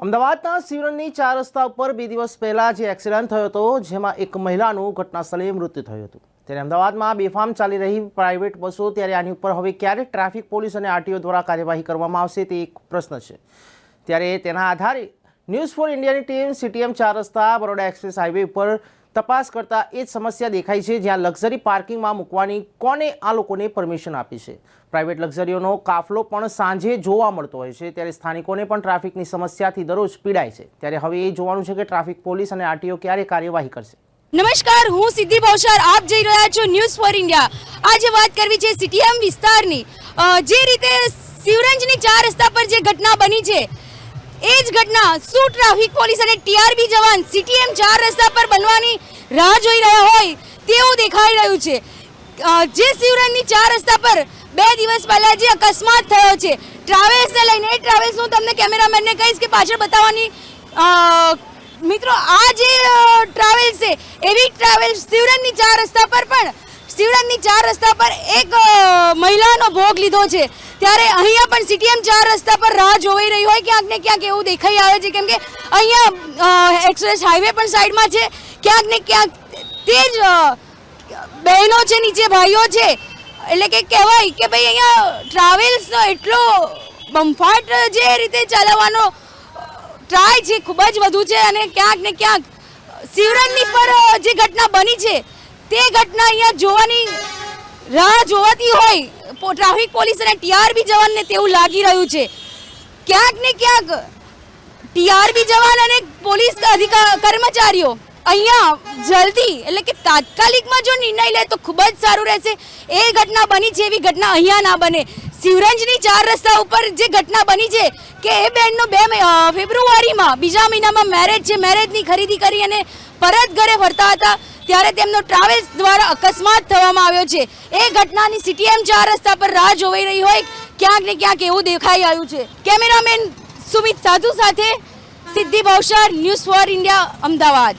અમદાવાદના સિવરણની ચાર રસ્તા ઉપર બે દિવસ પહેલાં જે એક્સિડન્ટ થયો હતો, જેમાં એક મહિલાનું ઘટનાસ્થળે મૃત્યુ થયું હતું. ત્યારે અમદાવાદમાં બેફામ ચાલી રહી પ્રાઇવેટ બસો, ત્યારે આની ઉપર હવે ક્યારે ટ્રાફિક પોલીસ અને આરટીઓ દ્વારા કાર્યવાહી કરવામાં આવશે તે એક પ્રશ્ન છે. ત્યારે તેના આધારે ન્યૂઝ ફોર ઇન્ડિયાની ટીમ સીટીએમ ચાર રસ્તા, બરોડા એક્સપ્રેસ હાઈવે ઉપર તપાસ કરતા એ જ સમસ્યા દેખાઈ છે, જ્યાં લક્ઝરી પાર્કિંગમાં મૂકવાની કોને આ લોકોને પરમિશન આપી છે? પ્રાઇવેટ લક્ઝરીઓનો કાફલો પણ સાંજે જોવા મળતો હોય છે, ત્યારે સ્થાનિકોને પણ ટ્રાફિકની સમસ્યાથી દરરોજ પીડાય છે. ત્યારે હવે એ જોવાનું છે કે ટ્રાફિક પોલીસ અને આરટીઓ ક્યારે કાર્યવાહી કરશે. નમસ્કાર, હું સિદ્ધિ ભવસાર આપ જઈ રહ્યા છો ન્યૂઝ ફોર ઇન્ડિયા. આજે વાત કરવી છે સીટીએમ વિસ્તારની. જે રીતે શિવરંજની ચાર રસ્તા પર જે ઘટના બની છે એ જ ઘટના શું ટ્રાફિક પોલીસ અને ટીઆરબી જવાન સીટીએમ ચાર રસ્તા પર બનવાની રાહ જોઈ રહ્યા હોય તેવું દેખાઈ રહ્યું છે. જે શિવરંજની ચાર રસ્તા પર બે દિવસ પહેલા જે અકસ્માત થયો છે, ટ્રાવેલ્સને લઈને ટ્રાવેલ્સ હું તમને કેમેરામેનને કહીશ કે પાછળ બતાવવાની મિત્રો, આ જે ટ્રાવેલ્સ છે, એવી ટ્રાવેલ્સ શિવરંજની ચાર રસ્તા પર પણ શિવરંજની ચાર રસ્તા પર એક મહિલાનો ભોગ લીધો છે. ત્યારે અહીંયા પણ સીટીએમ ચાર રસ્તા પર રાહ જોઈ રહી હોય ક્યાંક ને ક્યાંક એવું દેખાઈ આવે છે. કેમ કે અહીંયા એક્સપ્રેસ હાઈવે પણ સાઈડમાં છે. ક્યાંક ને ક્યાંક તે જ બહેનો છે, નીચે ભાઈઓ છે. એટલે કે કહેવાય કે ભાઈ અહીંયા ટ્રાવેલ્સનો એટલો બમફાટ જે રીતે ચલાવવાનો ટ્રાય છે. ખૂબ જ વધુ છે અને ક્યાંક ને ક્યાંક શિવરાજની પર જે ઘટના બની છે તે ઘટના અહીંયા જોવાની રાહ જોવાતી હોય ટ્રાફિક પોલીસ અને ટીઆરબી જવાનને તેવું લાગી રહ્યું છે. ક્યાંક ને ક્યાંક ટીઆરબી જવાન અને પોલીસ કર્મચારીઓ અહીંયા જલ્દી, એટલે કે તાત્કાલિકમાં જો નિર્ણય લે તો ખૂબ જ સારું રહેશે. એ ઘટના બની છે એવી ઘટના અહીંયા ના બને. શિવરંજની ચાર રસ્તા ઉપર જે ઘટના બની છે કે એ બેનનો બે ફેબ્રુઆરીમાં, બીજા મહિનામાં મેરેજ છે, મેરેજની ખરીદી કરી અને પરત ઘરે ફરતા હતા. ત્યારે તેમનો ટ્રાવેલ્સ દ્વારા અકસ્માત થવામાં આવ્યો છે. એ ઘટનાની સીટીએમ ચાર રસ્તા પર રાહ જોઈ રહી હોય. ક્યાંક ને ક્યાંક એવું દેખાઈ આવ્યું છે. કેમેરામેન સુમિત સાધુ સાથે Siddhi Bhavsar, news for India, Ahmedabad.